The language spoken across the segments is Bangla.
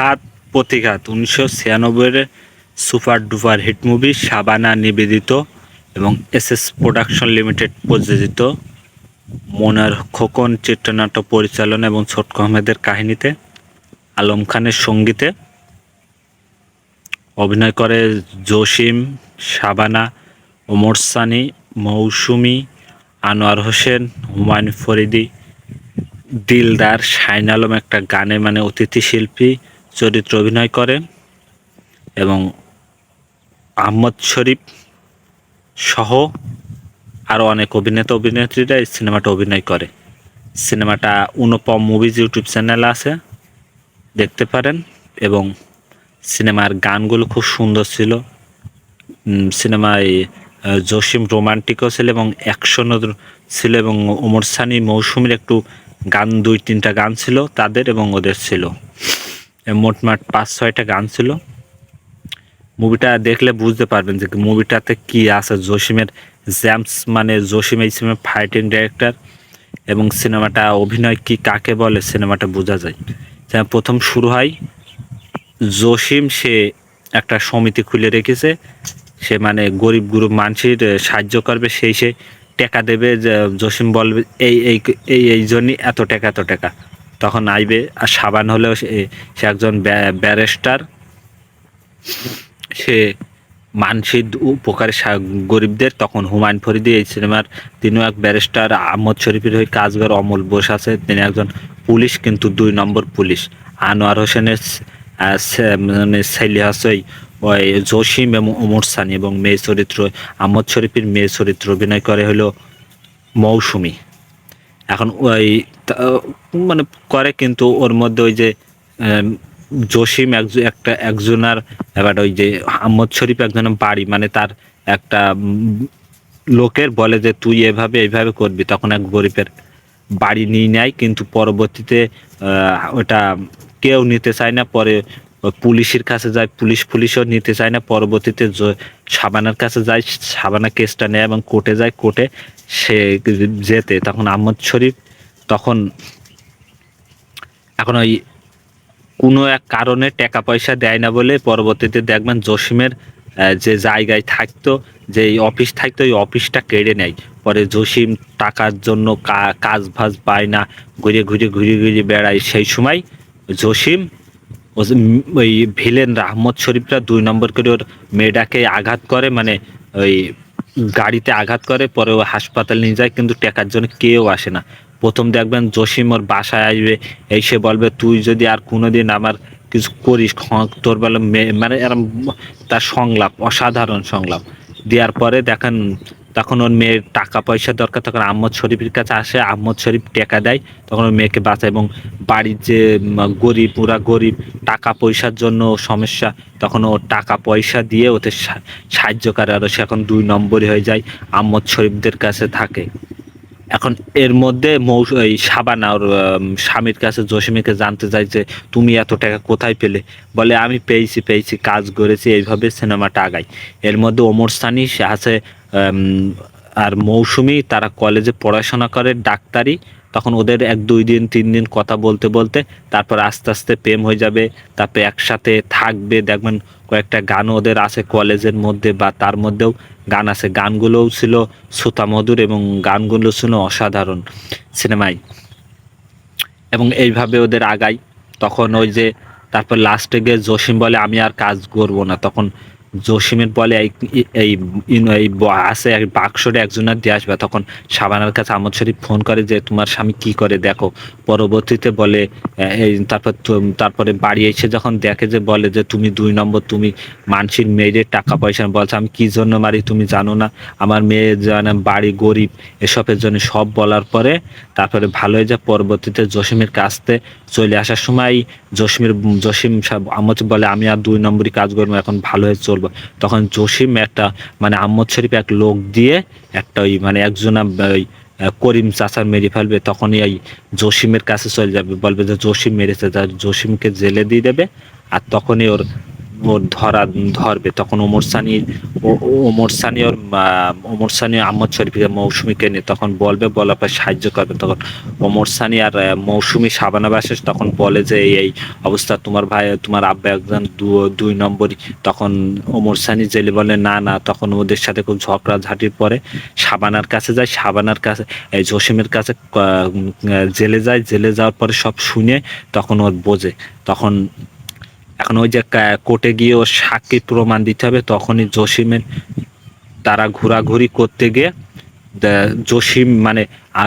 ঘাত প্রতিঘাত, উনিশশো ছিয়ানব্বইয়ের super duper hit movie Shabana নিবেদিত এবং এস এস প্রোডাকশন লিমিটেড প্রযোজিত। মনার খোকন চিত্রনাট্য পরিচালনা এবং ছোটক আহমেদের কাহিনীতে, আলম খানের সঙ্গীতে। অভিনয় করে জসিম শাবানা ওমর সানি, মৌসুমি, আনোয়ার হোসেন, হুমায়ুন ফরিদি, দিলদার শাইন আলম একটা গানে মানে অতিথি শিল্পী চরিত্র অভিনয় করে এবং আহমদ শরীফ সহ আরও অনেক অভিনেতা অভিনেত্রীরা এই সিনেমাটা অভিনয় করে। সিনেমাটা অনুপম মুভিজ ইউটিউব চ্যানেল আছে, দেখতে পারেন। এবং সিনেমার গানগুলো খুব সুন্দর ছিল। সিনেমায় জসিম রোমান্টিকও ছিল এবং অ্যাকশনও ছিল এবং ওমর সানি মৌসুমীর একটু গান, দুই, তিনটা গান ছিল তাদের এবং ওদের ছিল। মোটমাট পাঁচ, ছয়টা গান ছিল। মুভিটা দেখলে বুঝতে পারবেন যে মুভিটাতে কি আছে। জসিমের জ্যামস মানে জসিম এই সিনেমার ফাইটিং ডিরেক্টর এবং সিনেমাটা অভিনয় কি কাকে বলে সিনেমাটা বোঝা যায়। প্রথম শুরু হয়, জসিম সে একটা সমিতি খুলে রেখেছে। সে মানে গরিব গ্রুপ মানুষের সাহায্য করবে, সেই সে টাকা দেবে জসিম বলবে, এই এই এই এই জন্যই এত টাকা এত টাকা। তখন আইবে। আর সাবান হলেও সে একজন ব্যারিস্টার। সে মানসিক উপকারে গরিবদের তখন হুমায়ুন ফরিদি এই সিনেমার তিনিও এক ব্যারিস্টার। আহমদ শরীফের হয়ে কাজগার অমল বোস আছে, তিনি একজন পুলিশ, কিন্তু দুই নম্বর পুলিশ। আনোয়ার হোসেনের মানে ছেলে আছে ওই- জসিম এবং ওমর সানি এবং মেয়ে চরিত্র, আহমদ শরীফের মেয়ে চরিত্র অভিনয় করে হলো মৌসুমি। এখন ওই মানে করে কিন্তু ওর মধ্যে ওই যে জসিম একজন একটা একজনার, এবার ওই যে আহমদ শরীফ একজনের বাড়ি মানে তার একটা লোকের বলে যে তুই এভাবে এইভাবে করবি, তখন এক গরিবের বাড়ি নিয়ে নেয়, কিন্তু পরবর্তীতে ওটা কেউ নিতে চায় না, পরে পুলিশের কাছে যায় পুলিশ পুলিশও নিতে চায় না, পরবর্তীতে সাবানার কাছে যায়, সাবানা কেসটা নেয় এবং কোর্টে যায়। কোর্টে সে যেতে। তখন আহমদ শরীফ তখন এখন ওই কোনো এক কারণে টাকা পয়সা দেয় না বলে পরবর্তীতে দেখবেন জসিমের যে জায়গায় থাকতো, যে অফিস থাকতো ওই অফিসটা কেড়ে নেয়। পরে জসিম টাকার জন্য কাজ ভাজ পায় না, ঘুরে ঘুরে ঘুরে ঘুরে বেড়ায়। সেই সময় জসিম ওই ভিলেন আহমদ শরীফরা দুই নম্বর করে ওর মেয়েটাকে আঘাত করে মানে ওই গাড়িতে আঘাত করে, পরে ও হাসপাতাল নিয়ে যায়, কিন্তু টাকার জন্য কেউ আসে না। প্রথম দেখবেন জসিম ওর বাসায় আসবে এসে বলবে, তুই যদি আর কোনোদিন আমার কিছু করিস তোর বেলা মানে এরম তার সংলাপ, অসাধারণ সংলাপ। দেওয়ার পরে দেখেন তখন ওর মেয়ের টাকা পয়সা দরকার, তখন আহমদ শরীফের কাছে আসে, আহমদ শরীফ টাকা দেয়, তখন ওর মেয়েকে বাঁচায় এবং বাড়ির যে গরিব, ওরা গরিব, টাকা পয়সার জন্য সমস্যা, তখন ও টাকা পয়সা দিয়ে ওদের সাহায্য করে আর সে এখন দুই নম্বরই হয়ে যায়, আহমদ শরীফদের কাছে থাকে। এখন এর মধ্যে মৌ, এই সাবানা ওর স্বামীর কাছে, জসিমিকে জানতে চাই যে, তুমি এত টাকা কোথায় পেলে? বলে, আমি পেয়েছি পেয়েছি, কাজ করেছি, এইভাবে সিনেমাটা আগাই। এর মধ্যে ওমর সানি সে আছে আর মৌসুমি তারা কলেজে পড়াশোনা করে, ডাক্তারি। তখন ওদের এক, দুই দিন, তিন দিন কথা বলতে বলতে তারপর আস্তে আস্তে প্রেম হয়ে যাবে। তারপরে একসাথে থাকবে। দেখবেন কয়েকটা গানও ওদের আছে কলেজের মধ্যে বা তার মধ্যেও গান আছে। গানগুলোও ছিল শ্রোতামধুর এবং গানগুলো ছিল অসাধারণ সিনেমায়। এবং এইভাবে ওদের আগাই। তখন ওই যে তারপর লাস্টে গিয়ে জসিম বলে, আমি আর কাজ করব না। তখন জসিমের বলে এই এই আছে এক বাক্সরে একজনের দিয়ে আসবে। তখন সাবানার কাছে আমদ শরীফ ফোন করে যে, তোমার স্বামী কি করে দেখো? পরবর্তীতে বলে তারপর তারপরে বাড়ি এসে যখন দেখে যে, বলে যে, তুমি দুই নম্বর, তুমি মানসির মেয়েদের টাকা পয়সা বলছে, আমি কি জন্য মারি তুমি জানো না? আমার মেয়ে জানে বাড়ি গরিব। এসবের জন্য সব বলার পরে তারপরে ভালো হয়ে যায়। পরবর্তীতে জসিমের কাছতে চলে আসার সময় জসিমের, জসিম সাহেব আহমদ বলে, আমি আর দুই নম্বরই কাজ করব, এখন ভালো হয়ে চলবো তখন জসিম একটা মানে আহমদ শরীফ এক লোক দিয়ে একটা ওই মানে একজনা ওই করিম চাচার মেরে ফেলবে। তখনই এই জসিমের কাছে চলে যাবে। বলবে যে জসিম মেরেছে। যা জসিমকে জেলে দিয়ে দেবে। আর তখনই ওর ওর ধরা, ধরবে। তখন ওমর সানি ওমর সানি ওর ওমর সানি আহমদ শরীফকে মৌসুমীকে নিয়ে তখন বলবে, বলার পর সাহায্য করবে। তখন ওমর সানি আর মৌসুমি সাবানা বাসেস তখন বলে যে, এই অবস্থা তোমার ভাই, তোমার আব্বা একজন দুই নম্বরই। তখন ওমর সানি জেলে বলে, না না। তখন ওদের সাথে খুব ঝগড়া ঝাঁটির পরে সাবানার কাছে যায়। সাবানার কাছে এই জসিমের কাছে জেলে যায়। জেলে যাওয়ার পরে সব শুনে তখন ওর বোঝে। তখন এখন ওই যে কোর্টে গিয়ে ওর সাক্ষী প্রমাণ দিতে হবে, তখনই জসিমের তারা ঘোরাঘুরি করতে গিয়ে জসিম মানে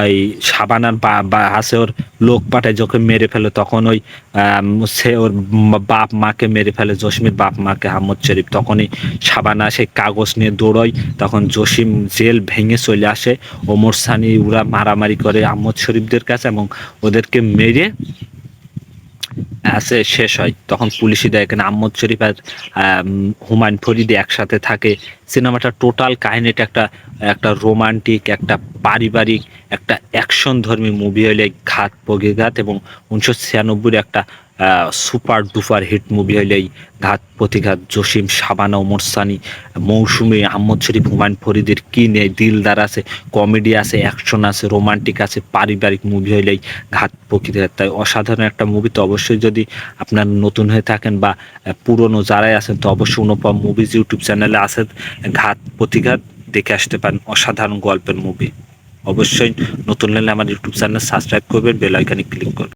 এই সাবানার বা হাসে ওর লোক পাঠায়, যখন মেরে ফেলে, তখন ওই সে ওর বাপ মাকে মেরে ফেলে, জসিমের বাপ মাকে আহমদ শরীফ। তখনই সাবানা সেই কাগজ নিয়ে দৌড়য়, তখন জসিম জেল ভেঙে চলে আসে। ওমর সানি ওরা মারামারি করে আহমদ শরীফদের কাছে এবং ওদেরকে মেরে শেষ হয়। তখন পুলিশি দেয় এখানে আহমদ শরীফ আর হুমায়ুন ফরিদি একসাথে থাকে। সিনেমাটা টোটাল কাহিনীটা একটা একটা রোমান্টিক, একটা পারিবারিক, একটা অ্যাকশন ধর্মী মুভি হলে ঘাত প্রতিঘাত এবং উনিশশো একটা সুপার ডুপার হিট মুভি হলে এই ঘাত প্রতিঘাত, জসিম সাবানা ওমর সানি, মৌসুমি, আহমদ শরীফ, হুমায়ুন ফরিদের কী নেই, দিলদার আছে, কমেডি আছে, অ্যাকশন আছে, রোমান্টিক আছে, পারিবারিক মুভি হলেই ঘাত প্রকৃতির তাই অসাধারণ একটা মুভি, তো অবশ্যই যদি আপনার নতুন হয়ে থাকেন বা পুরনো যারাই আছেন, তো অবশ্যই অনুপম মুভিজ ইউটিউব চ্যানেলে আছেন ঘাত প্রতিঘাত দেখে আসতে পারেন অসাধারণ গল্পের মুভি। অবশ্যই নতুন হলে আমার ইউটিউব চ্যানেল সাবস্ক্রাইব করবেন, বেল ক্লিক করবেন।